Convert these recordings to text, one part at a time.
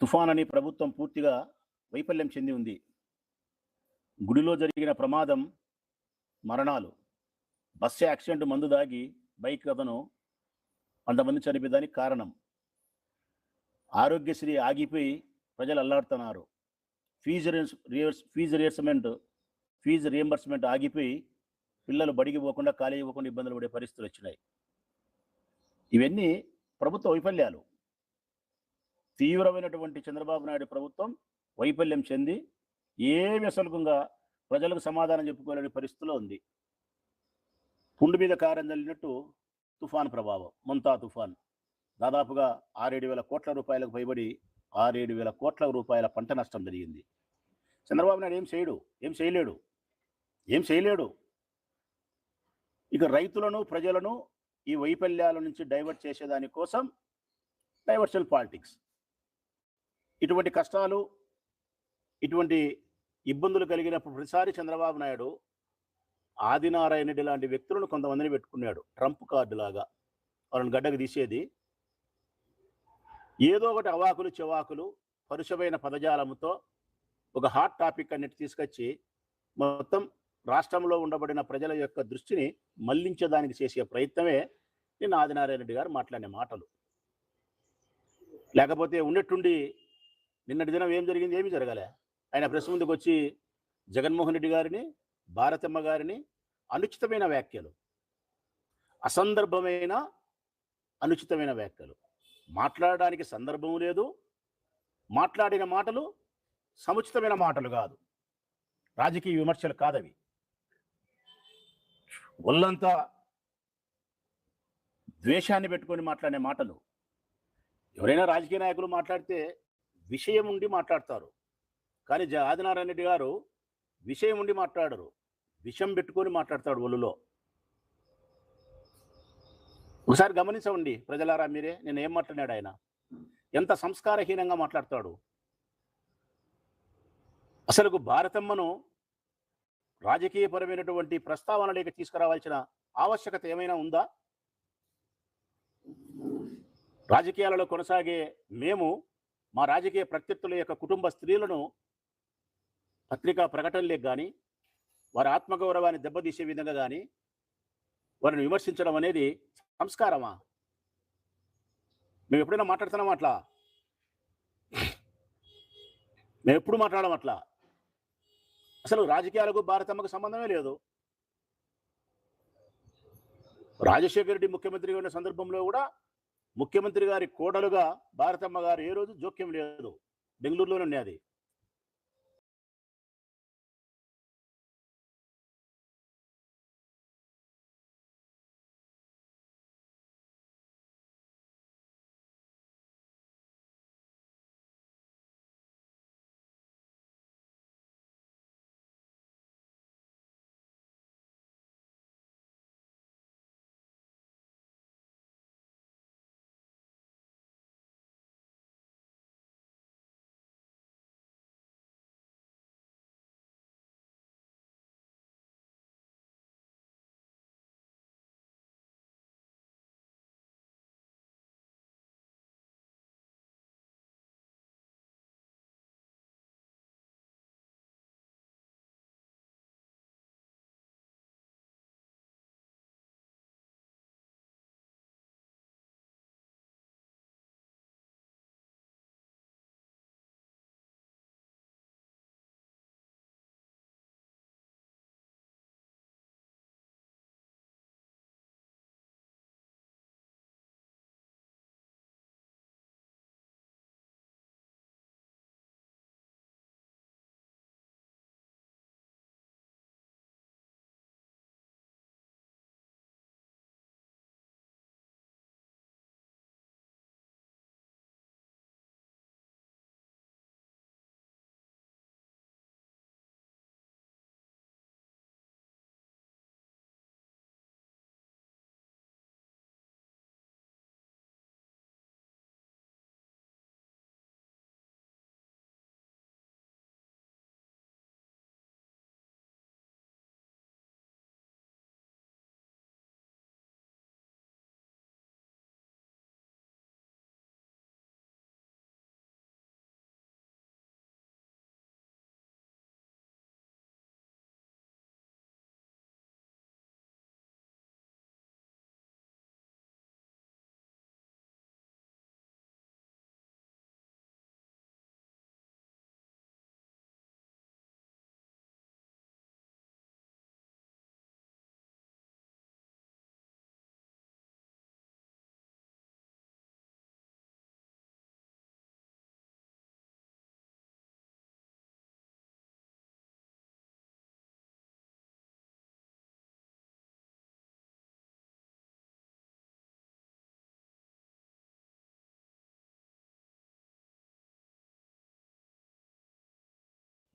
తుఫాన్ అని ప్రభుత్వం పూర్తిగా వైఫల్యం చెంది ఉంది. గుడిలో జరిగిన ప్రమాదం మరణాలు బస్సు యాక్సిడెంట్ మందు దాగి బైక్ అతను అంతమంది చనిపోయేదానికి కారణం. ఆరోగ్యశ్రీ ఆగిపోయి ప్రజలు అల్లాడుతున్నారు. ఫీజు రియర్స్ ఫీజు రియంబర్స్మెంట్ ఫీజు రియంబర్స్మెంట్ ఆగిపోయి పిల్లలు బడికి పోకుండా కాలేజీ పోకుండా ఇబ్బందులు పడే పరిస్థితులు వచ్చినాయి. ఇవన్నీ ప్రభుత్వ వైఫల్యాలు. తీవ్రమైనటువంటి చంద్రబాబు నాయుడు ప్రభుత్వం వైఫల్యం చెంది ఏమి అసలుగా ప్రజలకు సమాధానం చెప్పుకోలేని పరిస్థితిలో ఉంది. పుండు మీద కారం చల్లినట్టు తుఫాన్ ప్రభావం ముంతా తుఫాన్. దాదాపుగా ఆరేడు వేల కోట్ల రూపాయలకు పైబడి ఆరేడు వేల కోట్ల రూపాయల పంట నష్టం జరిగింది. చంద్రబాబు నాయుడు ఏం చేయడు? ఏం చేయలేడు? ఏం చేయలేడు? ఇక రైతులను ప్రజలను ఈ వైఫల్యాల నుంచి డైవర్ట్ చేసేదాని కోసం డైవర్షన్ పాలిటిక్స్. ఇటువంటి కష్టాలు ఇటువంటి ఇబ్బందులు కలిగినప్పుడు ప్రతిసారి చంద్రబాబు నాయుడు ఆదినారాయణ రెడ్డి లాంటి వ్యక్తులను కొంతమందిని పెట్టుకున్నాడు. ట్రంప్ కార్డు లాగా. వాళ్ళని గడ్డకు తీసేది. ఏదో ఒకటి అవాకులు చెవాకులు పరుషమైన పదజాలముతో ఒక హాట్ టాపిక్ అన్నిటి తీసుకొచ్చి మొత్తం రాష్ట్రంలో ఉండబడిన ప్రజల యొక్క దృష్టిని మళ్ళించడానికి చేసే ప్రయత్నమే నిన్న ఆదినారాయణ రెడ్డి గారు మాట్లాడిన మాటలు. లేకపోతే ఉన్నట్టుండి నిన్నటి దినం ఏం జరిగింది? ఏమీ జరగలే. ఆయన ప్రెస్ ముందుకు వచ్చి జగన్మోహన్ రెడ్డి గారిని భారతమ్మ గారిని అనుచితమైన వ్యాఖ్యలు అసందర్భమైన అనుచితమైన వ్యాఖ్యలు. మాట్లాడడానికి సందర్భం లేదు. మాట్లాడిన మాటలు సముచితమైన మాటలు కాదు. రాజకీయ విమర్శలు కాదవి. ఒళ్ళంతా ద్వేషాన్ని పెట్టుకొని మాట్లాడే మాటలు. ఎవరైనా రాజకీయ నాయకులు మాట్లాడితే విషయం ఉండి మాట్లాడతారు. కానీ జ ఆదినారాయణ రెడ్డి గారు విషయం ఉండి మాట్లాడరు. విషం పెట్టుకొని మాట్లాడతాడు ఒళ్ళులో. ఒకసారి గమనించండి ప్రజలారా మీరే నేను ఏం మాట్లాడాడు ఆయన? ఎంత సంస్కారహీనంగా మాట్లాడతాడు? అసలు భారతమ్మను రాజకీయపరమైనటువంటి ప్రస్తావనలోకి తీసుకురావాల్సిన ఆవశ్యకత ఏమైనా ఉందా? రాజకీయాలలో కొనసాగే మేము మా రాజకీయ ప్రత్యర్థుల యొక్క కుటుంబ స్త్రీలను పత్రికా ప్రకటనలకు కానీ వారి ఆత్మగౌరవాన్ని దెబ్బతీసే విధంగా కానీ వారిని విమర్శించడం అనేది సంస్కారమా? మేము ఎప్పుడైనా మాట్లాడుతున్నాం అట్లా? మేము ఎప్పుడు మాట్లాడడం అట్లా? అసలు రాజకీయాలకు భారతమ్మకు సంబంధమే లేదు. రాజశేఖర రెడ్డి ముఖ్యమంత్రిగా ఉన్న సందర్భంలో కూడా ముఖ్యమంత్రి గారి కోడలుగా భారతమ్మ గారు ఏ రోజు జోక్యం లేదు. బెంగళూరులోనే ఉన్నది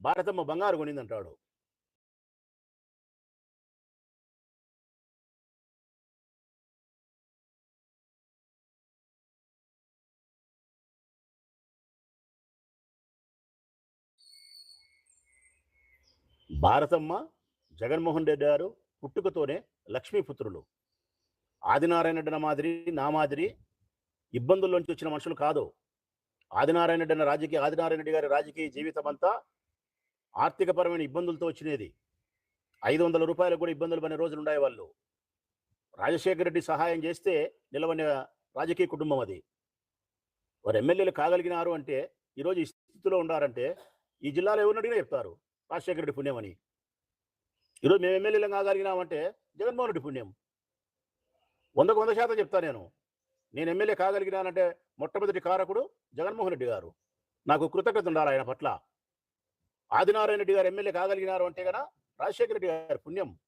భారతమ్మ బంగారు కొనిందంటాడు. భారతమ్మ జగన్మోహన్ రెడ్డి గారు పుట్టుకతోనే లక్ష్మీపుత్రులు. ఆదినారాయణ రెడ్డి మాదిరి నా మాదిరి ఇబ్బందుల్లోంచి వచ్చిన మనుషులు కాదు. ఆదినారాయణ రెడ్డి రాజకీయ ఆదినారాయణ రెడ్డి గారి రాజకీయ జీవితం అంతా ఆర్థికపరమైన ఇబ్బందులతో వచ్చినది. ఐదు వందల రూపాయలు కూడా ఇబ్బందులు పడిన రోజులు ఉన్నాయి వాళ్ళు. రాజశేఖర రెడ్డి సహాయం చేస్తే నిలవని రాజకీయ కుటుంబం అది. వారు ఎమ్మెల్యేలు కాగలిగినారు అంటే ఈరోజు ఈ స్థితిలో ఉన్నారంటే ఈ జిల్లాలో ఎవరిని అడిగినా చెప్తారు. రాజశేఖర రెడ్డి పుణ్యమని ఈరోజు మేము ఎమ్మెల్యేలు కాగలిగినామంటే జగన్మోహన్ రెడ్డి పుణ్యం. వందకు వంద శాతం చెప్తా నేను. నేను ఎమ్మెల్యే కాగలిగినానంటే మొట్టమొదటి కారకుడు జగన్మోహన్ రెడ్డి గారు. నాకు కృతజ్ఞత ఉండాలి ఆయన పట్ల. ఆదినారాయణ రెడ్డి గారు ఎమ్మెల్యే కాగలిగినారు అంటే కదా రాజశేఖర రెడ్డి గారు పుణ్యం.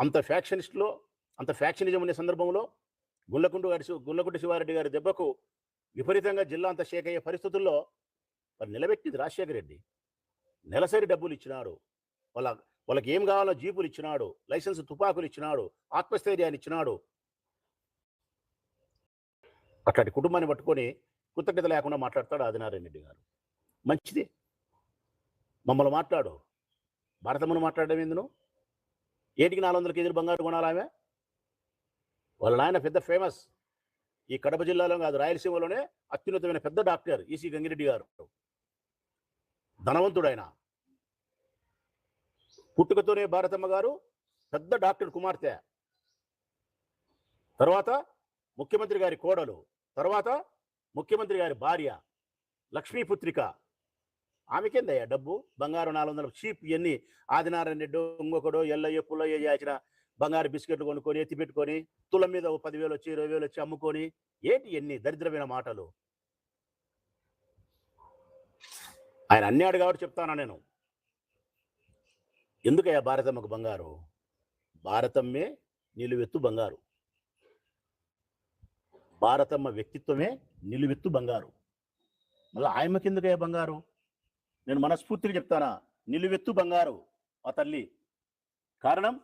అంత ఫ్యాక్షనిస్ట్లో అంత ఫ్యాక్షనిజం ఉండే సందర్భంలో గుళ్ళకుంటు గారి శివ- శివారెడ్డి గారి దెబ్బకు విపరీతంగా జిల్లా అంత షేక్ అయ్యే పరిస్థితుల్లో మరి నిలబెట్టింది రాజశేఖర రెడ్డి. నెలసరి డబ్బులు ఇచ్చినాడు. వాళ్ళ వాళ్ళకి ఏం కావాలో జీపులు ఇచ్చినాడు లైసెన్స్ తుపాకులు ఇచ్చినాడు ఆత్మస్థైర్యాన్ని ఇచ్చినాడు. అట్లాంటి కుటుంబాన్ని పట్టుకొని కృతజ్ఞత లేకుండా మాట్లాడతాడు ఆదినారాయణ రెడ్డి గారు. మంచిది. మమ్మల్ని మాట్లాడు. భారతమ్మను మాట్లాడడం ఎందును? ఏటికి నాలుగు వందల కేజీలు బంగారు కొనాలి ఆమె? వాళ్ళ నాయన పెద్ద ఫేమస్ ఈ కడప జిల్లాలో కాదు రాయలసీమలోనే అత్యున్నతమైన పెద్ద డాక్టర్ ఈసీ గంగిరెడ్డి గారు. ధనవంతుడు ఆయన పుట్టుకతోనే భారతమ్మ గారు పెద్ద డాక్టర్ కుమార్తె. తర్వాత ముఖ్యమంత్రి గారి కోడలు. తర్వాత ముఖ్యమంత్రి గారి భార్య. లక్ష్మీపుత్రిక. ఆమెకేందయ్యా డబ్బు? బంగారు నాలుగు వందల చీప్ ఇవన్నీ ఆదినారాయణ రెడ్డి ఇంకొకడు ఎల్లయ్య పుల్లయ్య చేసిన బంగారు బిస్కెట్లు కొనుక్కొని ఎత్తి పెట్టుకొని తులం మీద ఓ పదివేలు వచ్చి ఇరవై వేలు వచ్చి అమ్ముకొని ఏంటి ఎన్ని దరిద్రమైన మాటలు? ఆయన అన్నాడు కాబట్టి చెప్తానా నేను? ఎందుకయ్యా భారతమ్మకు బంగారు? భారతమ్మే నిలువెత్తు బంగారు. భారతమ్మ వ్యక్తిత్వమే నిలువెత్తు బంగారు. మళ్ళీ ఆయమ్మకి ఎందుకయ్యా బంగారు? నేను మనస్ఫూర్తిగా చెప్తానా? నిలువెత్తు బంగారు ఆ తల్లి. కారణం?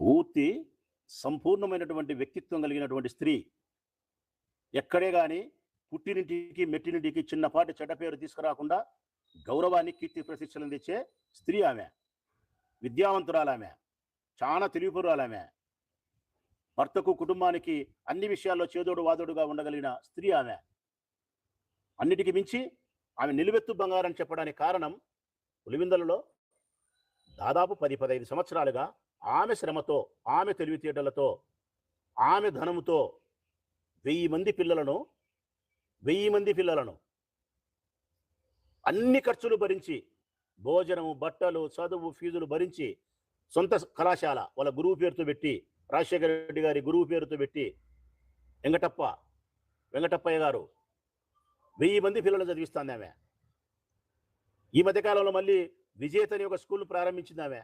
పూర్తి సంపూర్ణమైనటువంటి వ్యక్తిత్వం కలిగినటువంటి స్త్రీ. ఎక్కడే కానీ పుట్టినింటికి మెట్టినింటికి చిన్నపాటి చెడ్డ పేరు తీసుకురాకుండా గౌరవాన్ని కీర్తి ప్రతిష్టలను తెచ్చే స్త్రీ ఆమె. విద్యావంతురాలు ఆమె చాలా తెలివిపురాలు ఆమె భర్తకు కుటుంబానికి అన్ని విషయాల్లో చేదోడు వాదోడుగా ఉండగలిగిన స్త్రీ ఆమె. అన్నిటికీ మించి ఆమె నిలువెత్తు బంగారం చెప్పడానికి కారణం పులివిందలలో దాదాపు పది పదహైదు సంవత్సరాలుగా ఆమె శ్రమతో ఆమె తెలివితేటలతో ఆమె ధనముతో వెయ్యి మంది పిల్లలను వెయ్యి మంది పిల్లలను అన్ని ఖర్చులు భరించి భోజనము బట్టలు చదువు ఫీజులు భరించి సొంత కళాశాల వాళ్ళ గురువు పేరుతో పెట్టి రాజశేఖర రెడ్డి గారి గురువు పేరుతో పెట్టి వెంకటప్ప వెంకటప్పయ్య గారు వెయ్యి మంది పిల్లలు చదివిస్తుంది ఆమె. ఈ మధ్యకాలంలో మళ్ళీ విజేత అని ఒక స్కూల్ ప్రారంభించింది ఆమె.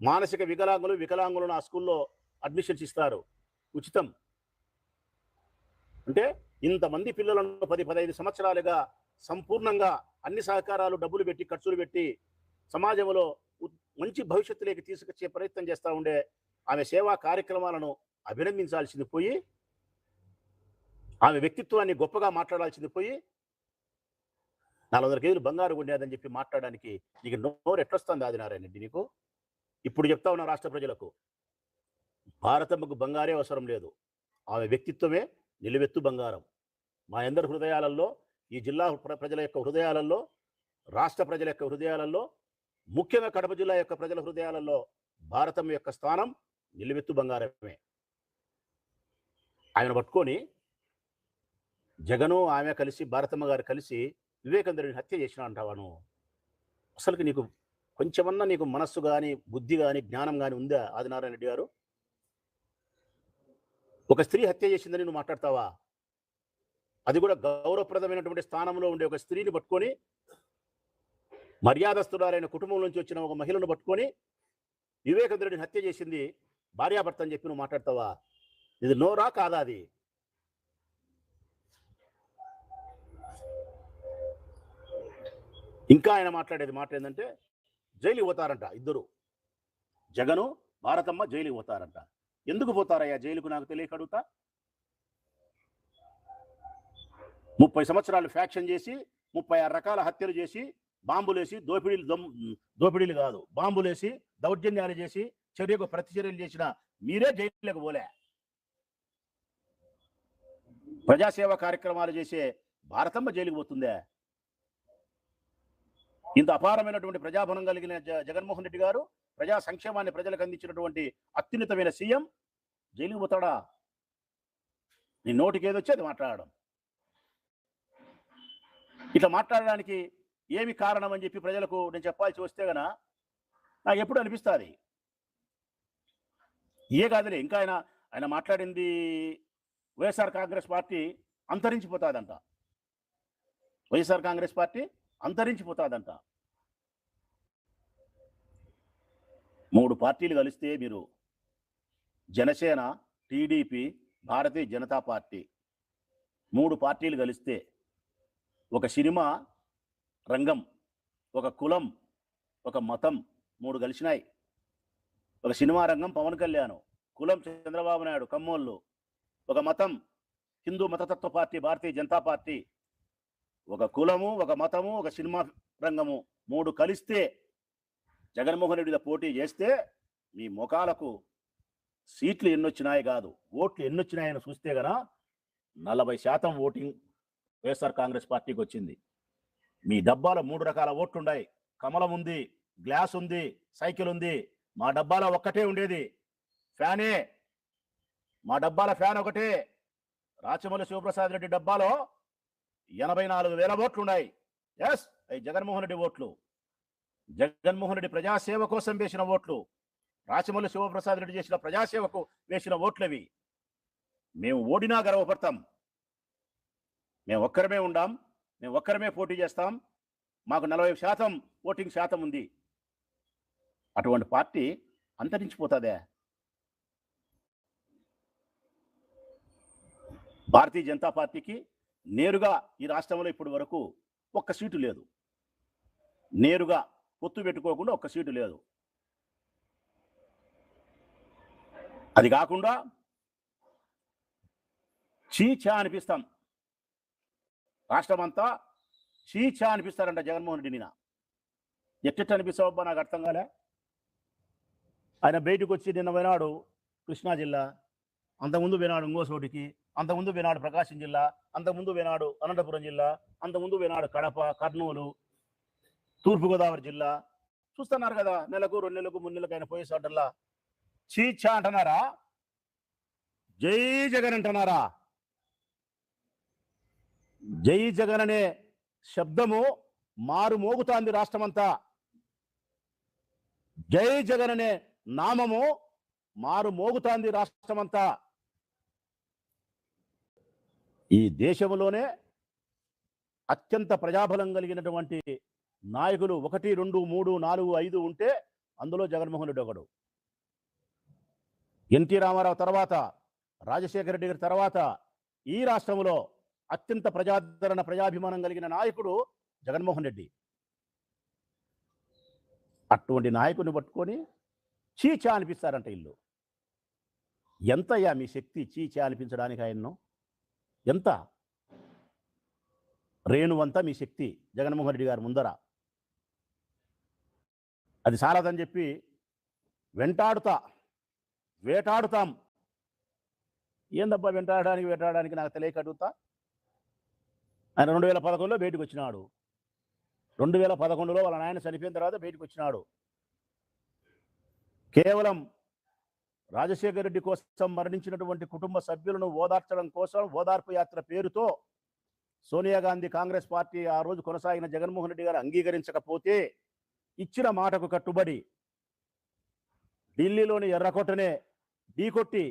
మానసిక వికలాంగులు వికలాంగులను ఆ స్కూల్లో అడ్మిషన్స్ ఇస్తారు. ఉచితం. అంటే ఇంతమంది పిల్లలను పది పదహైదు సంవత్సరాలుగా సంపూర్ణంగా అన్ని సహకారాలు డబ్బులు పెట్టి ఖర్చులు పెట్టి సమాజంలో మంచి భవిష్యత్తులోకి తీసుకొచ్చే ప్రయత్నం చేస్తూ ఉండే ఆమె సేవా కార్యక్రమాలను అభినందించాల్సింది పోయి ఆమె వ్యక్తిత్వాన్ని గొప్పగా మాట్లాడాల్సింది పోయి నాలుగు వందల కేజీలు బంగారు ఉండేదని చెప్పి మాట్లాడడానికి నీకు నోరు ఎట్లొస్తుంది ఆదినారాయణ రెడ్డి నీకు? ఇప్పుడు చెప్తా ఉన్నా రాష్ట్ర ప్రజలకు. భారతమ్మకు బంగారే అవసరం లేదు. ఆమె వ్యక్తిత్వమే నిలువెత్తు బంగారం. మా అందరి హృదయాలలో ఈ జిల్లా ప్ర- ప్రజల యొక్క హృదయాలలో రాష్ట్ర ప్రజల యొక్క హృదయాలలో ముఖ్యంగా కడప జిల్లా యొక్క ప్రజల హృదయాలలో భారతం యొక్క స్థానం నిలువెత్తు బంగారమే. ఆయన పట్టుకొని జగను ఆమె కలిసి భారతమ్మ గారు కలిసి వివేకందరిని హత్య చేసిన అంటావాను అసలుకి నీకు కొంచెమన్నా నీకు మనస్సు కానీ బుద్ధి కానీ జ్ఞానం కానీ ఉందా ఆదినారాయణ రెడ్డి గారు? ఒక స్త్రీ హత్య చేసిందని నువ్వు మాట్లాడతావా? అది కూడా గౌరవప్రదమైనటువంటి స్థానంలో ఉండే ఒక స్త్రీని పట్టుకొని మర్యాదస్తురాలైన కుటుంబం నుంచి వచ్చిన ఒక మహిళను పట్టుకొని వివేకంద్రుడిని హత్య చేసింది భార్యాభర్త అని చెప్పి నువ్వు మాట్లాడతావా? ఇది నోరా కాదా అది? ఇంకా ఆయన మాట్లాడేది మాట ఏంటంటే జైలుకి పోతారంట ఇద్దరు. జగను భారతమ్మ జైలుకి పోతారంట. ఎందుకు పోతారయ్యా? జైలుకు నాకు తెలియక అడుగుతా? ముప్పై సంవత్సరాలు ఫ్యాక్షన్ చేసి ముప్పై ఆరు రకాల హత్యలు చేసి బాంబులేసి దోపిడీలు దొమ్ దోపిడీలు కాదు బాంబులేసి దౌర్జన్యాలు చేసి చర్యకు ప్రతిచర్యలు చేసిన మీరే జైలులకు పోలే. ప్రజాసేవ కార్యక్రమాలు చేసే భారతమ్మ జైలుకు పోతుందే. ఇంత అపారమైనటువంటి ప్రజాభనం కలిగిన జగన్మోహన్ రెడ్డి గారు ప్రజా సంక్షేమాన్ని ప్రజలకు అందించినటువంటి అత్యున్నతమైన సీఎం. జైలుకు పోతాడా? నీ నోటికి ఏదొచ్చి అది మాట్లాడడం. ఇట్లా మాట్లాడడానికి ఏమి కారణం అని చెప్పి ప్రజలకు నేను చెప్పాల్సి వస్తే గన నాకు ఎప్పుడు అనిపిస్తుంది? ఏ కాదులే ఇంకా ఆయన ఆయన మాట్లాడింది వైఎస్ఆర్ కాంగ్రెస్ పార్టీ అంతరించిపోతుందంట. వైఎస్ఆర్ కాంగ్రెస్ పార్టీ అంతరించిపోతాదంట. మూడు పార్టీలు కలిస్తే మీరు జనసేన టీడీపీ భారతీయ జనతా పార్టీ మూడు పార్టీలు కలిస్తే ఒక సినిమా రంగం ఒక కులం ఒక మతం మూడు కలిసినాయి. ఒక సినిమా రంగం పవన్ కళ్యాణ్ కులం చంద్రబాబు నాయుడు కమ్మోళ్ళు ఒక మతం హిందూ మతతత్వ పార్టీ భారతీయ జనతా పార్టీ ఒక కులము ఒక మతము ఒక సినిమా రంగము మూడు కలిస్తే జగన్మోహన్ రెడ్డి పోటీ చేస్తే మీ ముఖాలకు సీట్లు ఎన్నొచ్చినాయి కాదు. ఓట్లు ఎన్నొచ్చినాయని చూస్తే కదా నలభై శాతం ఓటింగ్ వైఎస్ఆర్ కాంగ్రెస్ పార్టీకి వచ్చింది. మీ డబ్బాలో మూడు రకాల ఓట్లు ఉన్నాయి కమలం ఉంది గ్లాస్ ఉంది సైకిల్ ఉంది. మా డబ్బాలో ఒక్కటే ఉండేది. ఫ్యానే. మా డబ్బాల ఫ్యాన్ ఒకటే. రాచమల్లి శివప్రసాద్ రెడ్డి డబ్బాలో ఎనభై నాలుగు వేల ఓట్లు ఉన్నాయి ఎస్ అవి జగన్మోహన్ రెడ్డి ఓట్లు. జగన్మోహన్ రెడ్డి ప్రజాసేవ కోసం వేసిన ఓట్లు. రాచమల్లి శివప్రసాద్ రెడ్డి చేసిన ప్రజాసేవకు వేసిన ఓట్లవి. మేము ఓడినా గర్వపడతాం. మేము ఒక్కరమే ఉండాం. మేము ఒక్కరమే పోటీ చేస్తాం. మాకు నలభై శాతం ఓటింగ్ శాతం ఉంది. అటువంటి పార్టీ అంతరించిపోతుందే. భారతీయ జనతా పార్టీకి నేరుగా ఈ రాష్ట్రంలో ఇప్పటి వరకు ఒక్క సీటు లేదు. నేరుగా పొత్తు పెట్టుకోకుండా ఒక్క సీటు లేదు. అది కాకుండా చీచా అనిపిస్తాం. రాష్ట్రం అంతా చీచా అనిపిస్తారంట జగన్మోహన్ రెడ్డి నిన్న ఎట్టెట్ట అనిపిస్తావబ్బా నాకు అర్థం కాలే. ఆయన బయటకు వచ్చి నిన్న పోయినాడు కృష్ణా జిల్లా. అంతకుముందు పోయినాడు ఇంకో చోటికి. అంతకుముందు వేనాడు ప్రకాశం జిల్లా అంతకుముందు వేనాడు అనంతపురం జిల్లా అంతకుముందు వేనాడు కడప కర్నూలు తూర్పుగోదావరి జిల్లా. చూస్తున్నారు కదా నెలకు రెండు నెలలకు మూడు నెలలకైనా ఆయన పోయే చోటల్లా చీచా అంటున్నారా? జై జగన్ అంటున్నారా? జై జగన్ అనే శబ్దము మారు మోగుతాంది రాష్ట్రమంతా. జై జగన్ అనే నామము మారు మోగుతాంది రాష్ట్రమంతా. ఈ దేశంలోనే అత్యంత ప్రజాబలం కలిగినటువంటి నాయకులు ఒకటి రెండు మూడు నాలుగు ఐదు ఉంటే అందులో జగన్మోహన్ రెడ్డి ఒకడు. ఎన్టీ రామారావు తర్వాత రాజశేఖర రెడ్డి గారి తర్వాత ఈ రాష్ట్రంలో అత్యంత ప్రజాదరణ ప్రజాభిమానం కలిగిన నాయకుడు జగన్మోహన్ రెడ్డి. అటువంటి నాయకుడిని పట్టుకొని చీచా అనిపిస్తారంట ఇల్లు. ఎంతయ్యా మీ శక్తి చీచా అనిపించడానికి ఆయన్ను? ఎంత? రేణువంతా మీ శక్తి జగన్మోహన్ రెడ్డి గారి ముందర. అది చాలదని చెప్పి వెంటాడుతా వేటాడుతాం. ఏందబ్బా వెంటాడడానికి వేటాడడానికి నాకు తెలియక అడుగుతా? ఆయన రెండు వేల పదకొండులో బయటకు వచ్చినాడు రెండు వేల పదకొండులో వాళ్ళ నాయన చనిపోయిన తర్వాత బయటకు వచ్చినాడు కేవలం రాజశేఖర రెడ్డి కోసం మరణించినటువంటి కుటుంబ సభ్యులను ఓదార్చడం కోసం ఓదార్పు యాత్ర పేరుతో సోనియా గాంధీ కాంగ్రెస్ పార్టీ ఆ రోజు కొనసాగిన జగన్మోహన్ రెడ్డి గారు అంగీకరించకపోతే ఇచ్చిన మాటకు కట్టుబడి ఢిల్లీలోని ఎర్రకోటనే ఢీకొట్టి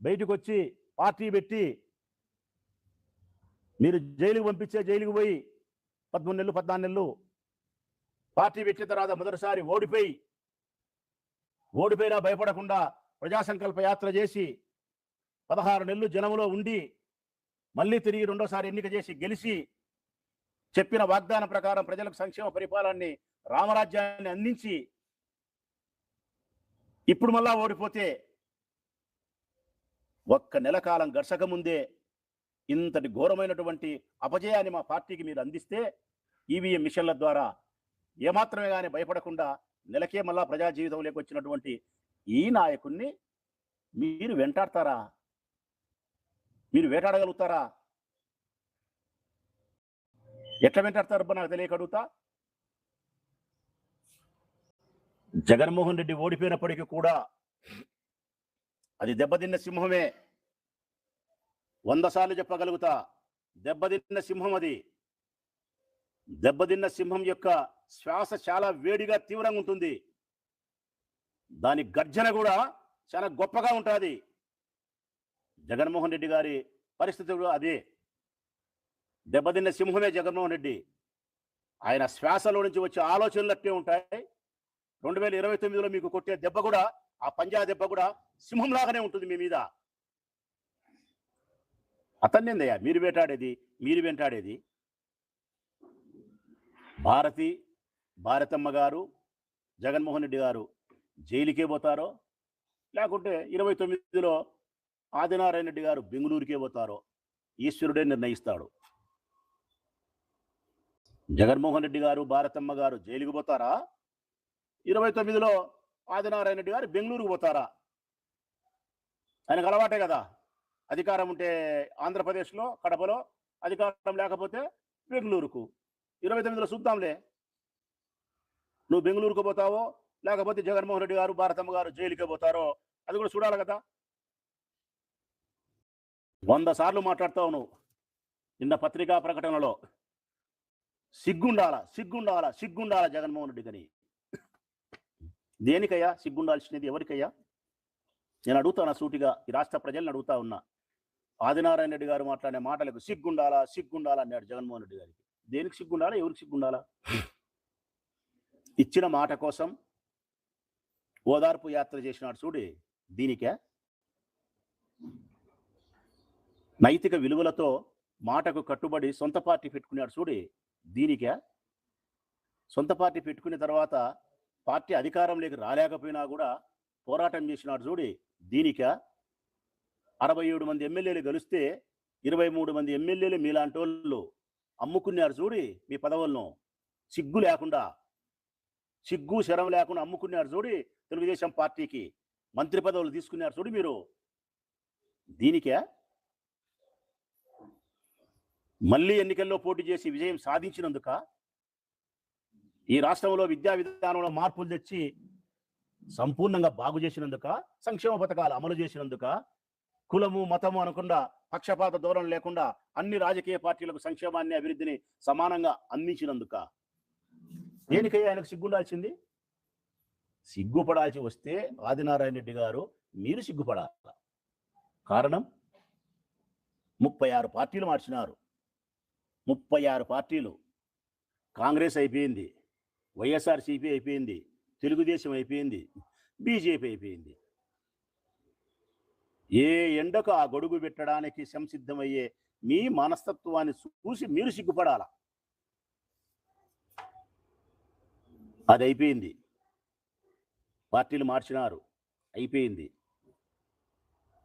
బయటకు వచ్చి పార్టీ పెట్టి మీరు జైలుకు పంపించే జైలుకు పోయి పదమూడు నెలలు పద్నాలుగు నెలలు పార్టీ పెట్టిన తర్వాత మొదటిసారి ఓడిపోయి ఓడిపోయినా భయపడకుండా ప్రజా సంకల్ప యాత్ర చేసి పదహారు నెలలు జనంలో ఉండి మళ్ళీ తిరిగి రెండోసారి ఎన్నిక చేసి గెలిచి చెప్పిన వాగ్దాన ప్రకారం ప్రజలకు సంక్షేమ పరిపాలనని రామరాజ్యాన్ని అందించి ఇప్పుడు మళ్ళా ఓడిపోతే ఒక్క నెల కాలం గడసక ముందే ఇంతటి ఘోరమైనటువంటి అపజయాన్ని మా పార్టీకి మీరు అందిస్తే ఈవీఎం మిషన్ల ద్వారా ఏమాత్రమే కానీ భయపడకుండా నెలకే మళ్ళా ప్రజా జీవితంలోకి వచ్చినటువంటి ఈ నాయకుణ్ణి మీరు వెంటాడతారా? మీరు వేటాడగలుగుతారా? ఎట్లా వెంటాడతారు నాకు తెలియక అడుగుతా జగన్మోహన్ రెడ్డి ఓడిపోయినప్పటికీ కూడా అది దెబ్బతిన్న సింహమే. వంద సార్లు చెప్పగలుగుతా దెబ్బతిన్న సింహం అది. దెబ్బతిన్న సింహం యొక్క శ్వాస చాలా వేడిగా తీవ్రంగా ఉంటుంది. దాని గర్జన కూడా చాలా గొప్పగా ఉంటుంది. జగన్మోహన్ రెడ్డి గారి పరిస్థితి కూడా అదే. దెబ్బతిన్న సింహమే జగన్మోహన్ రెడ్డి. ఆయన శ్వాసలో నుంచి వచ్చే ఆలోచనలు అట్టే ఉంటాయి. రెండు వేల ఇరవై తొమ్మిదిలో మీకు కొట్టే దెబ్బ కూడా ఆ పంజా దెబ్బ కూడా సింహం లాగానే ఉంటుంది మీ మీద. అతన్నేందయ్యా? మీరు వేటాడేది మీరు వెంటాడేది? భారతి భారతమ్మ గారు జగన్మోహన్ రెడ్డి గారు జైలుకే పోతారో? లేకుంటే ఇరవై తొమ్మిదిలో ఆదినారాయణ రెడ్డి గారు బెంగళూరుకే పోతారో? ఈశ్వరుడే నిర్ణయిస్తాడు. జగన్మోహన్ రెడ్డి గారు భారతమ్మ గారు జైలుకు పోతారా? ఇరవై తొమ్మిదిలో ఆదినారాయణ రెడ్డి గారు బెంగళూరుకు పోతారా? ఆయనకు అలవాటే కదా. అధికారం ఉంటే ఆంధ్రప్రదేశ్లో కడపలో అధికారం లేకపోతే బెంగళూరుకు. ఇరవై తొమ్మిదిలో చూద్దాంలే. నువ్వు బెంగళూరుకు పోతావో? లేకపోతే జగన్మోహన్ రెడ్డి గారు భారతమ్మ గారు జైలుకే పోతారో? అది కూడా చూడాలి కదా. వంద సార్లు మాట్లాడతావు నువ్వు. నిన్న పత్రికా ప్రకటనలో. సిగ్గుండాల సిగ్గుండాల సిగ్గుండాల జగన్మోహన్ రెడ్డి గని దేనికయ్యా సిగ్గుండాల్సినది ఎవరికయ్యా? నేను అడుగుతాను సూటిగా? ఈ రాష్ట్ర ప్రజల్ని అడుగుతా ఉన్నా. ఆదినారాయణ రెడ్డి గారు మాట్లాడే మాటలకు సిగ్గుండాలా సిగ్గుండాలా అన్నాడు జగన్మోహన్ రెడ్డి గారికి. దేనికి సిగ్గుండాలా? ఎవరికి సిగ్గుండాలా? ఇచ్చిన మాట కోసం ఓదార్పు యాత్ర చేసినాడు చూడి. దీనికే నైతిక విలువలతో మాటకు కట్టుబడి సొంత పార్టీ పెట్టుకున్నాడు చూడి. దీనికే సొంత పార్టీ పెట్టుకున్న తర్వాత పార్టీ అధికారంలోకి రాలేకపోయినా కూడా పోరాటం చేసినాడు చూడి. దీనికా అరవై ఏడు మంది ఎమ్మెల్యేలు గెలిస్తే ఇరవై మూడు మంది ఎమ్మెల్యేలు మీలాంటి వాళ్ళు అమ్ముకున్నారు చూడి మీ పదవులను. సిగ్గు లేకుండా సిగ్గు శరం లేకుండా అమ్ముకున్నారు చూడి తెలుగుదేశం పార్టీకి. మంత్రి పదవులు తీసుకున్నారు చూడు మీరు. దీనికే మళ్ళీ ఎన్నికల్లో పోటీ చేసి విజయం సాధించినందుక ఈ రాష్ట్రంలో విద్యా విధానంలో మార్పులు తెచ్చి సంపూర్ణంగా బాగు చేసినందుక సంక్షేమ పథకాలు అమలు చేసినందుక కులము మతము అనకుండా పక్షపాత ధోరణి లేకుండా అన్ని రాజకీయ పార్టీలకు సంక్షేమాన్ని అభివృద్ధిని సమానంగా అందించినందుక Hmm. దేనికై ఆయనకు సిగ్గుండాల్సింది సిగ్గుపడాల్సి వస్తే ఆదినారాయణ రెడ్డి గారు మీరు సిగ్గుపడాల? కారణం? ముప్పై ఆరు పార్టీలు మార్చినారు. ముప్పై ఆరు పార్టీలు. కాంగ్రెస్ అయిపోయింది. వైఎస్ఆర్సీపీ అయిపోయింది. తెలుగుదేశం అయిపోయింది. బీజేపీ అయిపోయింది. ఏ ఎండకు ఆ గొడుగు పెట్టడానికి సంసిద్ధమయ్యే మీ మనస్తత్వాన్ని చూసి మీరు సిగ్గుపడాల? అది అయిపోయింది పార్టీలు మార్చినారు. అయిపోయింది.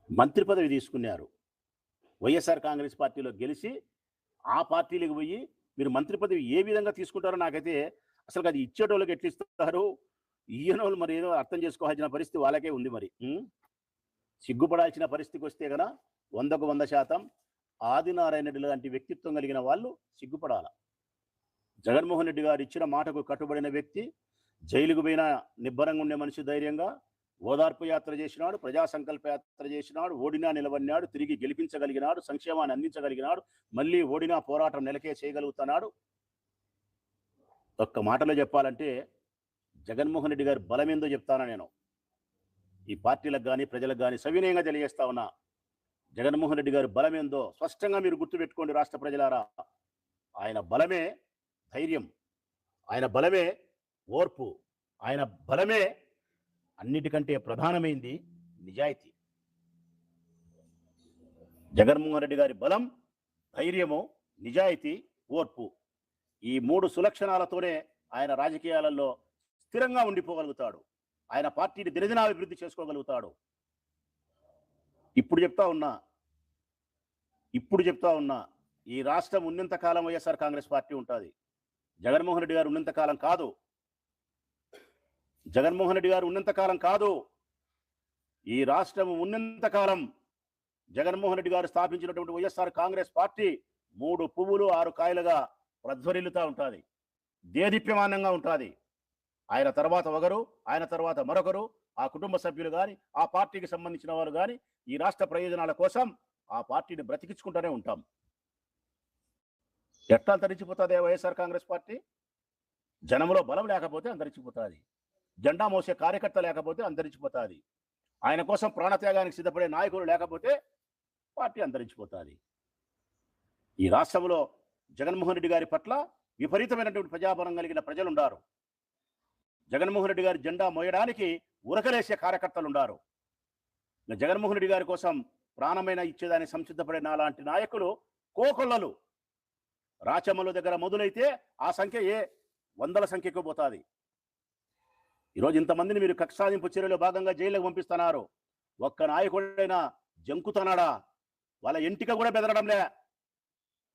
మంత్రి పదవి తీసుకున్నారు. వైఎస్ఆర్ కాంగ్రెస్ పార్టీలో గెలిచి ఆ పార్టీలకు పోయి మీరు మంత్రి పదవి ఏ విధంగా తీసుకుంటారో నాకైతే అసలు అది ఇచ్చేటోళ్ళకి ఎట్లా ఇస్తారు ఈయన వాళ్ళు మరి ఏదో అర్థం చేసుకోవాల్సిన పరిస్థితి వాళ్ళకే ఉంది మరి. సిగ్గుపడాల్సిన పరిస్థితికి వస్తే కదా వందకు వంద శాతం ఆదినారాయణ రెడ్డి లాంటి వ్యక్తిత్వం కలిగిన వాళ్ళు సిగ్గుపడాల. జగన్మోహన్ రెడ్డి గారు ఇచ్చిన మాటకు కట్టుబడిన వ్యక్తి జైలుకు పోయిన నిబ్బరంగా ఉండే మనిషి ధైర్యంగా ఓదార్పు యాత్ర చేసినాడు ప్రజా సంకల్ప యాత్ర చేసినాడు ఓడినా నిలబడినాడు తిరిగి గెలిపించగలిగినాడు సంక్షేమాన్ని అందించగలిగినాడు మళ్ళీ ఓడినా పోరాటం నెలకే చేయగలుగుతున్నాడు. ఒక్క మాటలో చెప్పాలంటే జగన్మోహన్ రెడ్డి గారి బలం ఏందో చెప్తాను నేను. ఈ పార్టీలకు కానీ ప్రజలకు కానీ సవినయంగా తెలియజేస్తా ఉన్నా. జగన్మోహన్ రెడ్డి గారి బలం ఏందో స్పష్టంగా మీరు గుర్తుపెట్టుకోండి రాష్ట్ర ప్రజలారా. ఆయన బలమే ధైర్యం ఆయన బలమే ఓర్పు ఆయన బలమే అన్నిటికంటే ప్రధానమైంది నిజాయితీ. జగన్మోహన్ రెడ్డి గారి బలం ధైర్యము నిజాయితీ ఓర్పు ఈ మూడు సులక్షణాలతోనే ఆయన రాజకీయాలలో స్థిరంగా ఉండిపోగలుగుతాడు. ఆయన పార్టీని దినదినాభివృద్ధి చేసుకోగలుగుతాడు. ఇప్పుడు చెప్తా ఉన్నా ఇప్పుడు చెప్తా ఉన్నా ఈ రాష్ట్రం ఉన్నంత కాలం వైఎస్ఆర్ కాంగ్రెస్ పార్టీ ఉంటుంది. జగన్మోహన్ రెడ్డి గారు ఉన్నంతకాలం కాదు. జగన్మోహన్ రెడ్డి గారు ఉన్నంత కాలం కాదు. ఈ రాష్ట్రం ఉన్నంత కాలం జగన్మోహన్ రెడ్డి గారు స్థాపించినటువంటి వైఎస్ఆర్ కాంగ్రెస్ పార్టీ మూడు పువ్వులు ఆరు కాయలుగా ప్రజ్వరిల్లుతూ ఉంటుంది. దేదీప్యమానంగా ఉంటుంది. ఆయన తర్వాత ఒకరు ఆయన తర్వాత మరొకరు ఆ కుటుంబ సభ్యులు కానీ ఆ పార్టీకి సంబంధించిన వారు కానీ ఈ రాష్ట్ర ప్రయోజనాల కోసం ఆ పార్టీని బ్రతికించుకుంటూనే ఉంటాం. ఎట్లా అంతరించిపోతుంది వైఎస్ఆర్ కాంగ్రెస్ పార్టీ? జనంలో బలం లేకపోతే అంతరించిపోతుంది. జెండా మోసే కార్యకర్త లేకపోతే అంతరించిపోతుంది. ఆయన కోసం ప్రాణత్యాగానికి సిద్ధపడే నాయకులు లేకపోతే పార్టీ అంతరించిపోతుంది. ఈ రాష్ట్రంలో జగన్మోహన్ రెడ్డి గారి పట్ల విపరీతమైనటువంటి ప్రజాబలం కలిగిన ప్రజలు ఉండారు జగన్మోహన్ రెడ్డి గారి జెండా మోయడానికి ఉరకలేసే కార్యకర్తలు ఉండారు జగన్మోహన్ రెడ్డి గారి కోసం ప్రాణమైన ఇచ్చేదాన్ని సంసిద్ధపడే నాలాంటి నాయకులు కోకొల్లలు. రాచమ్మల దగ్గర మొదలైతే ఆ సంఖ్య ఏ? వందల సంఖ్యకు పోతుంది. ఈరోజు ఇంతమందిని మీరు కక్ష సాధింపు చర్యలో భాగంగా జైలుకు పంపిస్తున్నారు. ఒక్క నాయకుడైనా జంకుతున్నాడా వాళ్ళ ఎంటిక కూడా బెదరడంలే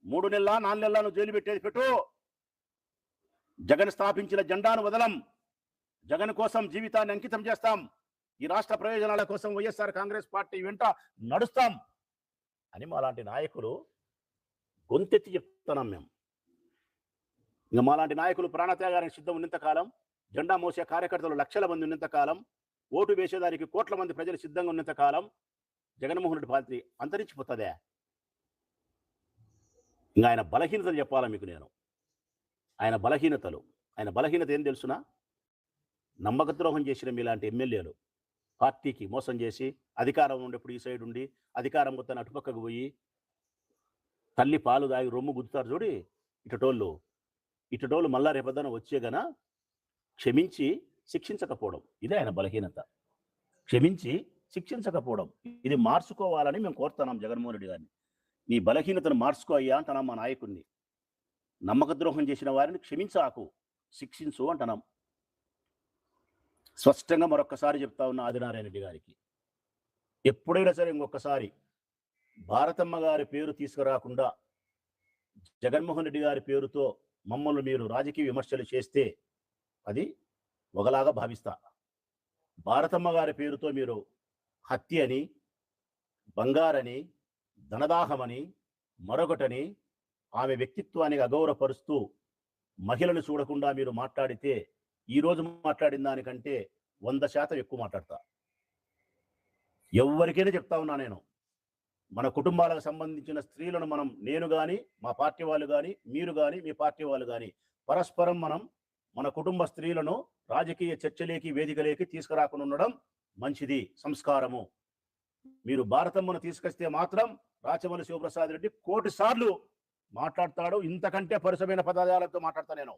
మూడు నెలల నాలుగు నెలల నువ్వు జైలు పెట్టేది పెట్టు. జగన్ స్థాపించిన జెండాను వదలం. జగన్ కోసం జీవితాన్ని అంకితం చేస్తాం. ఈ రాష్ట్ర ప్రయోజనాల కోసం వైఎస్ఆర్ కాంగ్రెస్ పార్టీ వెంట నడుస్తాం. అని మా లాంటి నాయకులు గొంతెత్తి చెప్తున్నాం మేము. ఇంకా మాలాంటి నాయకులు ప్రాణత్యాగానికి సిద్ధం ఉన్నంత కాలం జెండా మోసే కార్యకర్తలు లక్షల మంది ఉన్నంత కాలం ఓటు వేసేదానికి కోట్ల మంది ప్రజలు సిద్ధంగా ఉన్నంత కాలం జగన్మోహన్ రెడ్డి పార్టీ అంతరించిపోతుందే. ఇంకా ఆయన బలహీనతలు చెప్పాలా మీకు నేను? ఆయన బలహీనతలు. ఆయన బలహీనత ఏం తెలుసునా? నమ్మకద్రోహం చేసిన మీలాంటి ఎమ్మెల్యేలు పార్టీకి మోసం చేసి అధికారం ఉండేప్పుడు ఈ సైడ్ ఉండి అధికారం మొత్తాన్ని అటుపక్కకు పోయి తల్లి పాలు దాగి రొమ్ము గుద్దుతారు చూడి ఇటటోళ్ళు. ఇటటోళ్ళు మళ్ళా రేపొద్దన వచ్చే గన క్షమించి శిక్షించకపోవడం. ఇదే ఆయన బలహీనత. క్షమించి శిక్షించకపోవడం. ఇది మార్చుకోవాలని మేము కోరుతున్నాం జగన్మోహన్ రెడ్డి గారిని. నీ బలహీనతను మార్చుకో అయ్యా అంటున్నాం మా నాయకుడిని. నమ్మకద్రోహం చేసిన వారిని క్షమించాకు. శిక్షించు అంటున్నాం. స్పష్టంగా మరొక్కసారి చెప్తా ఉన్న ఆదినారాయణ రెడ్డి గారికి. ఎప్పుడైనా సరే ఇంకొకసారి భారతమ్మ గారి పేరు తీసుకురాకుండా జగన్మోహన్ రెడ్డి గారి పేరుతో మమ్మల్ని మీరు రాజకీయ విమర్శలు చేస్తే అది ఒకలాగా భావిస్తా. భారతమ్మ గారి పేరుతో మీరు హత్య అని బంగారని ధనదాహమని మరొకటని ఆమె వ్యక్తిత్వానికి అగౌరవపరుస్తూ మహిళను చూడకుండా మీరు మాట్లాడితే ఈరోజు మాట్లాడిన దానికంటే వంద శాతం ఎక్కువ మాట్లాడతా. ఎవరికైనా చెప్తా ఉన్నా నేను. మన కుటుంబాలకు సంబంధించిన స్త్రీలను మనం నేను కానీ మా పార్టీ వాళ్ళు కానీ మీరు కానీ మీ పార్టీ వాళ్ళు కానీ పరస్పరం మనం మన కుటుంబ స్త్రీలను రాజకీయ చర్చలేకి వేదికలేకి తీసుకురాకుండా ఉండడం మంచిది. సంస్కారము. మీరు భారతమ్మను తీసుకొస్తే మాత్రం రాచమల్లి శివప్రసాద్ రెడ్డి కోటి సార్లు మాట్లాడతాడు. ఇంతకంటే పరుసమైన పదార్థాలతో మాట్లాడతా నేను.